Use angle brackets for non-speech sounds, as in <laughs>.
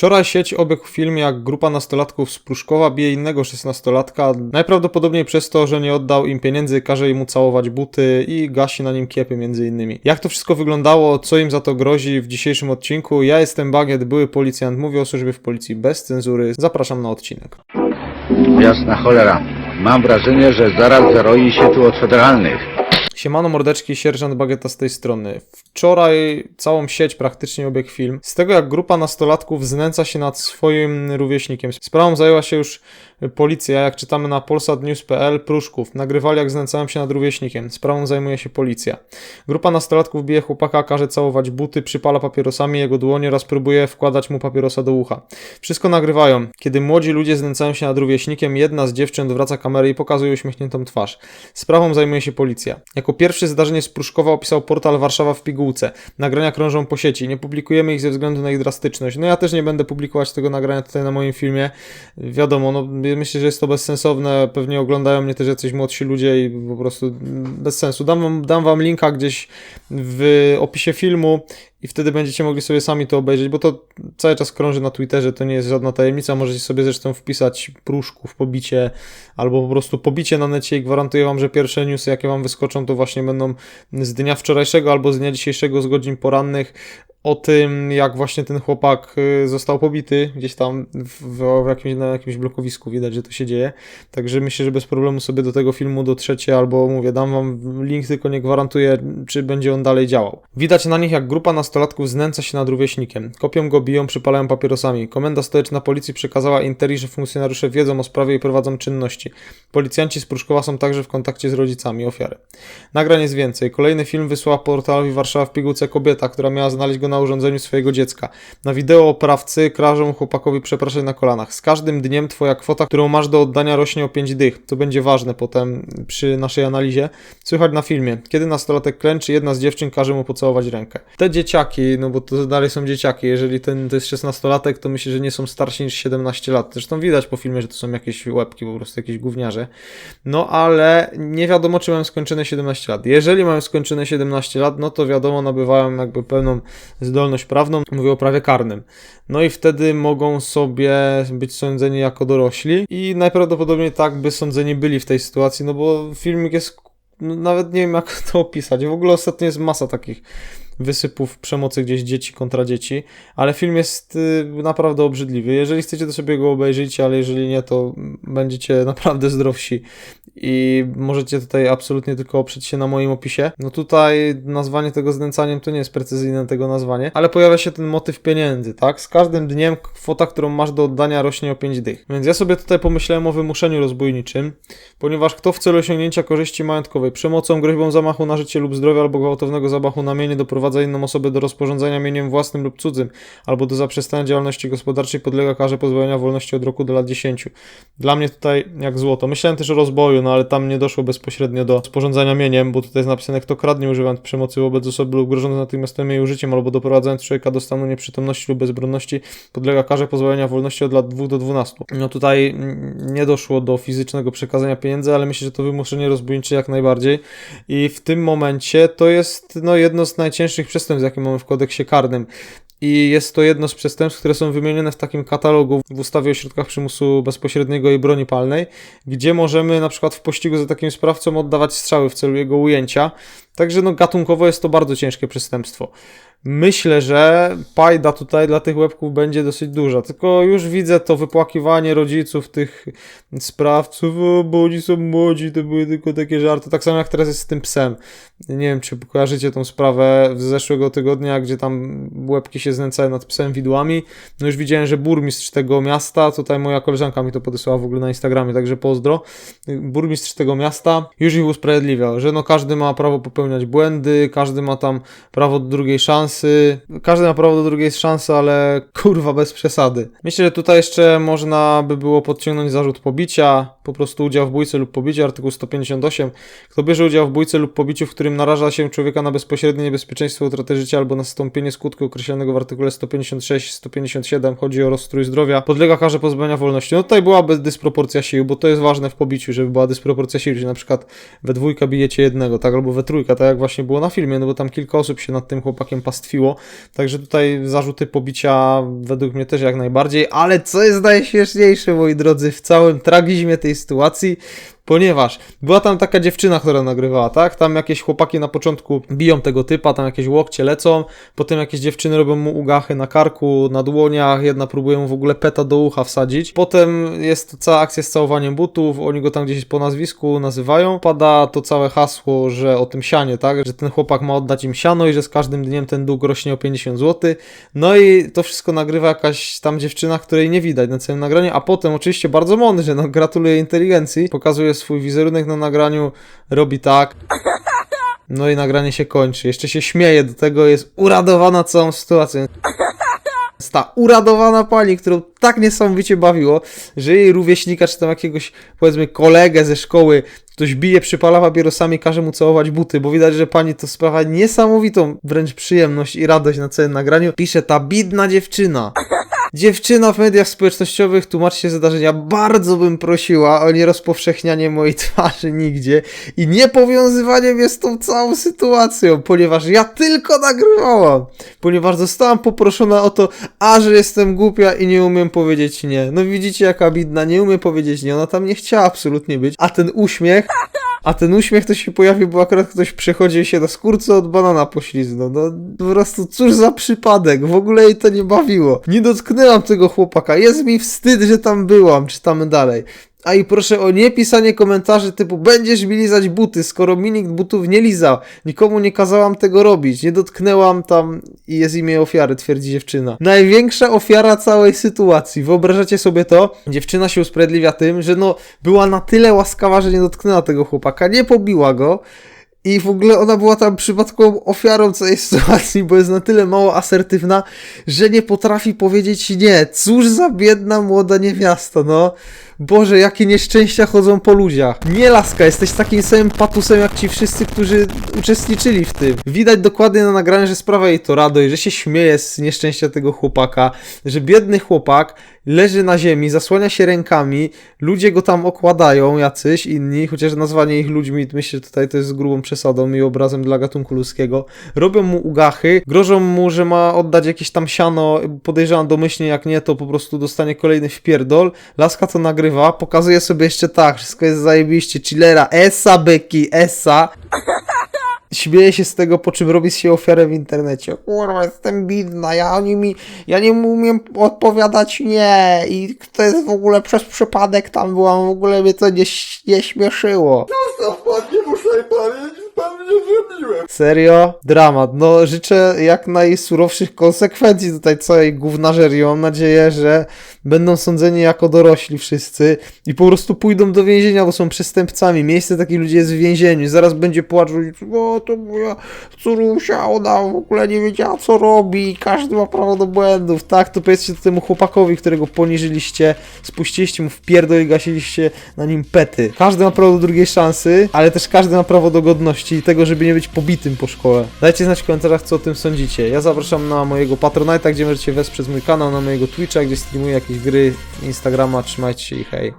Wczoraj sieć obiegł film, jak grupa nastolatków z Pruszkowa bije innego szesnastolatka, najprawdopodobniej przez to, że nie oddał im pieniędzy, każe im całować buty i gasi na nim kiepy między innymi. Jak to wszystko wyglądało, co im za to grozi w dzisiejszym odcinku? Ja jestem Bagiet, były policjant, mówię o służbie w policji bez cenzury. Zapraszam na odcinek. Jasna cholera. Mam wrażenie, że zaraz zaroi się tu od federalnych. Siemano mordeczki, sierżant Bagieta z tej strony. Wczoraj całą sieć praktycznie obiegł film z tego jak grupa nastolatków znęca się nad swoim rówieśnikiem. Sprawą zajęła się już policja, jak czytamy na polsatnews.pl, Pruszków. Nagrywali jak znęcają się nad rówieśnikiem. Sprawą zajmuje się policja. Grupa nastolatków bije chłopaka, każe całować buty, przypala papierosami jego dłonie oraz próbuje wkładać mu papierosa do ucha. Wszystko nagrywają. Kiedy młodzi ludzie znęcają się nad rówieśnikiem, jedna z dziewczyn odwraca kamerę i pokazuje uśmiechniętą twarz. Sprawą zajmuje się policja. Jako pierwszy zdarzenie z Pruszkowa opisał portal Warszawa w pigułce. Nagrania krążą po sieci. Nie publikujemy ich ze względu na ich drastyczność. No ja też nie będę publikować tego nagrania tutaj na moim filmie. Wiadomo, no myślę, że jest to bezsensowne. Pewnie oglądają mnie też jacyś młodsi ludzie i po prostu bez sensu. Dam wam, dam wam linka gdzieś w opisie filmu i wtedy będziecie mogli sobie sami to obejrzeć, bo to cały czas krąży na Twitterze, to nie jest żadna tajemnica. Możecie sobie zresztą wpisać pruszków, pobicie albo po prostu pobicie na necie i gwarantuję wam, że pierwsze newsy, jakie wam wyskoczą, to właśnie będą z dnia wczorajszego albo z dnia dzisiejszego, z godzin porannych o tym, jak właśnie ten chłopak y, został pobity gdzieś tam w, w jakimś, na jakimś blokowisku, widać, że to się dzieje. Także myślę, że bez problemu sobie do tego filmu dotrzecie, albo mówię, dam wam link, tylko nie gwarantuję, czy będzie on dalej działał. Widać na nich, jak grupa nastolatków znęca się nad rówieśnikiem. Kopią go, biją, przypalają papierosami. Komenda stołeczna policji przekazała Interi, że funkcjonariusze wiedzą o sprawie i prowadzą czynności. Policjanci z Pruszkowa są także w kontakcie z rodzicami ofiary. Nagrań jest więcej. Kolejny film wysłała portalowi Warszawa w pigułce kobieta, która miała znaleźć go na urządzeniu swojego dziecka. Na wideo oprawcy każą chłopakowi przepraszać na kolanach. Z każdym dniem twoja kwota, którą masz do oddania rośnie o 5 dych. To będzie ważne potem przy naszej analizie. Słychać na filmie. Kiedy nastolatek klęczy, jedna z dziewczyn każe mu pocałować rękę. Te dzieciaki, no bo to dalej są dzieciaki. Jeżeli ten to jest 16-latek, to myślę, że nie są starsi niż 17 lat. Zresztą widać po filmie, że to są jakieś łebki, po prostu jakieś gówniarze. No ale nie wiadomo, czy mają skończone 17 lat. Jeżeli mają skończone 17 lat, no to wiadomo, nabywają jakby pełną zdolność prawną, mówię o prawie karnym. No i wtedy mogą sobie być sądzeni jako dorośli i najprawdopodobniej tak by sądzeni byli w tej sytuacji, no bo filmik jest, no nawet nie wiem jak <laughs> to opisać. W ogóle ostatnio jest masa takich wysypów przemocy gdzieś dzieci kontra dzieci, ale film jest y, naprawdę obrzydliwy. Jeżeli chcecie, to sobie go obejrzyjcie, ale jeżeli nie, to będziecie <laughs> naprawdę zdrowsi i możecie tutaj absolutnie tylko oprzeć się na moim opisie. No tutaj nazwanie tego znęcaniem to nie jest precyzyjne tego nazwanie, ale pojawia się ten motyw pieniędzy, tak? Z każdym dniem kwota, którą masz do oddania rośnie o 5 dych. Więc ja sobie tutaj pomyślałem o wymuszeniu rozbójniczym, ponieważ kto w celu osiągnięcia korzyści majątkowej przemocą, groźbą zamachu na życie lub zdrowie albo gwałtownego zamachu na mienie doprowadza inną osobę do rozporządzenia mieniem własnym lub cudzym albo do zaprzestania działalności gospodarczej podlega karze pozbawienia wolności od roku do lat 10. Dla mnie tutaj jak złoto. Myślałem też o rozboju, no ale tam nie doszło bezpośrednio do sporządzania mieniem, bo tutaj jest napisane, kto kradnie używając przemocy wobec osoby lub grożąc natychmiastowym jej użyciem albo doprowadzając człowieka do stanu nieprzytomności lub bezbronności podlega karze pozbawienia wolności od lat 2 do 12. No tutaj nie doszło do fizycznego przekazania pieniędzy, ale myślę, że to wymuszenie rozbójnicze jak najbardziej i w tym momencie to jest no, jedno z najcięższych przestępstw, jakie mamy w kodeksie karnym. I jest to jedno z przestępstw, które są wymienione w takim katalogu w ustawie o środkach przymusu bezpośredniego i broni palnej, gdzie możemy na przykład w pościgu za takim sprawcą oddawać strzały w celu jego ujęcia. Także no, gatunkowo jest to bardzo ciężkie przestępstwo. Myślę, że pajda tutaj dla tych łebków będzie dosyć duża, tylko już widzę to wypłakiwanie rodziców tych sprawców, o, bo oni są młodzi, to były tylko takie żarty, tak samo jak teraz jest z tym psem. Nie wiem, czy kojarzycie tą sprawę z zeszłego tygodnia, gdzie tam łebki się znęcają nad psem widłami. No już widziałem, że burmistrz tego miasta, tutaj moja koleżanka mi to podesłała w ogóle na Instagramie, także pozdro. Burmistrz tego miasta już ich usprawiedliwiał, że no każdy ma prawo popełniać błędy, każdy ma tam prawo do drugiej szansy, każdy ma prawo do drugiej szansy, ale kurwa bez przesady. Myślę, że tutaj jeszcze można by było podciągnąć zarzut pobicia, po prostu udział w bójce lub pobiciu, artykuł 158. Kto bierze udział w bójce lub pobiciu, w którym naraża się człowieka na bezpośrednie niebezpieczeństwo utraty życia albo nastąpienie skutku określonego w artykule 156-157, chodzi o rozstrój zdrowia, podlega karze pozbawienia wolności. No tutaj byłaby dysproporcja sił, bo to jest ważne w pobiciu, żeby była dysproporcja sił, że na przykład we dwójkę bijecie jednego, tak, albo we trójkę, tak jak właśnie było na filmie, no bo tam kilka osób się nad tym chłopakiem także tutaj zarzuty pobicia według mnie też jak najbardziej, ale co jest najśmieszniejsze, moi drodzy, w całym tragizmie tej sytuacji, Ponieważ była tam taka dziewczyna, która nagrywała, tak? Tam jakieś chłopaki na początku biją tego typa, tam jakieś łokcie lecą, potem jakieś dziewczyny robią mu ugachy na karku, na dłoniach, jedna próbuje mu w ogóle peta do ucha wsadzić. Potem jest cała akcja z całowaniem butów, oni go tam gdzieś po nazwisku nazywają. Pada to całe hasło, że o tym sianie, tak? Że ten chłopak ma oddać im siano i że z każdym dniem ten dług rośnie o 50 zł. No i to wszystko nagrywa jakaś tam dziewczyna, której nie widać na całym nagraniu, a potem oczywiście bardzo mądrze, no gratuluję inteligencji, pokazuje swój wizerunek na nagraniu, robi tak. No i nagranie się kończy. Jeszcze się śmieje do tego, jest uradowana całą sytuacją. Jest ta uradowana pani, którą tak niesamowicie bawiło, że jej rówieśnika, czy tam jakiegoś, powiedzmy, kolegę ze szkoły, ktoś bije, przypala papierosami, każe mu całować buty, bo widać, że pani to sprawia niesamowitą wręcz przyjemność i radość na całym nagraniu. Pisze ta bidna dziewczyna. Dziewczyna w mediach społecznościowych tłumaczy się zdarzenia. Bardzo bym prosiła o nierozpowszechnianie mojej twarzy nigdzie i nie powiązywanie mnie z tą całą sytuacją, ponieważ ja tylko nagrywałam. Ponieważ zostałam poproszona o to, a że jestem głupia i nie umiem powiedzieć nie. No widzicie jaka bidna, nie umie powiedzieć nie. Ona tam nie chciała absolutnie być. A ten uśmiech a ten uśmiech to się pojawił, bo akurat ktoś przechodził się na skórce od banana pośliznął. No po prostu cóż za przypadek, w ogóle jej to nie bawiło. Nie dotknęłam tego chłopaka, jest mi wstyd, że tam byłam, czytamy dalej. A i proszę o nie pisanie komentarzy typu będziesz mi lizać buty, skoro mi nikt butów nie lizał. Nikomu nie kazałam tego robić, nie dotknęłam tam i jest imię ofiary, twierdzi dziewczyna. Największa ofiara całej sytuacji. Wyobrażacie sobie to? Dziewczyna się usprawiedliwia tym, że no była na tyle łaskawa, że nie dotknęła tego chłopaka, nie pobiła go. I w ogóle ona była tam przypadkową ofiarą całej sytuacji, bo jest na tyle mało asertywna, że nie potrafi powiedzieć nie. Cóż za biedna młoda niewiasta, no. Boże, jakie nieszczęścia chodzą po ludziach. Nie laska, jesteś takim samym patusem jak ci wszyscy, którzy uczestniczyli w tym. Widać dokładnie na nagraniu, że sprawia jej to radość, że się śmieje z nieszczęścia tego chłopaka, że biedny chłopak leży na ziemi, zasłania się rękami, ludzie go tam okładają, jacyś inni, chociaż nazwanie ich ludźmi, myślę, że tutaj to jest grubą przesadą i obrazem dla gatunku ludzkiego. Robią mu ugachy, grożą mu, że ma oddać jakieś tam siano, podejrzewam domyślnie, jak nie, to po prostu dostanie kolejny wpierdol. Laska to nagrywa, pokazuje sobie jeszcze tak, wszystko jest zajebiście, chillera, essa byki, essa. Śmieje się z tego, po czym robi się ofiarę w internecie. Kurwa, jestem bidna, ja oni mi, ja nie umiem odpowiadać nie i to jest w ogóle przez przypadek tam byłam, w ogóle mnie to nie, nie śmieszyło. Zostaw pan, nie muszę pan, nic pan nie zrobiłem. Serio? Dramat. No, życzę jak najsurowszych konsekwencji tutaj całej gównażerii. Mam nadzieję, że będą sądzeni jako dorośli wszyscy i po prostu pójdą do więzienia, bo są przestępcami. Miejsce takich ludzi jest w więzieniu. Zaraz będzie płacz, o to moja córusia, ona w ogóle nie wiedziała co robi, każdy ma prawo do błędów. Tak, to powiedzcie to temu chłopakowi, którego poniżyliście, spuściliście mu w pierdol i gasiliście na nim pety. Każdy ma prawo do drugiej szansy, ale też każdy ma prawo do godności i tego, żeby nie być pobitym po szkole. Dajcie znać w komentarzach, co o tym sądzicie. Ja zapraszam na mojego Patronite'a, gdzie możecie wesprzeć mój kanał, na mojego Twitcha, gdzie streamuję jakieś gry, Instagrama. Trzymajcie się i hej.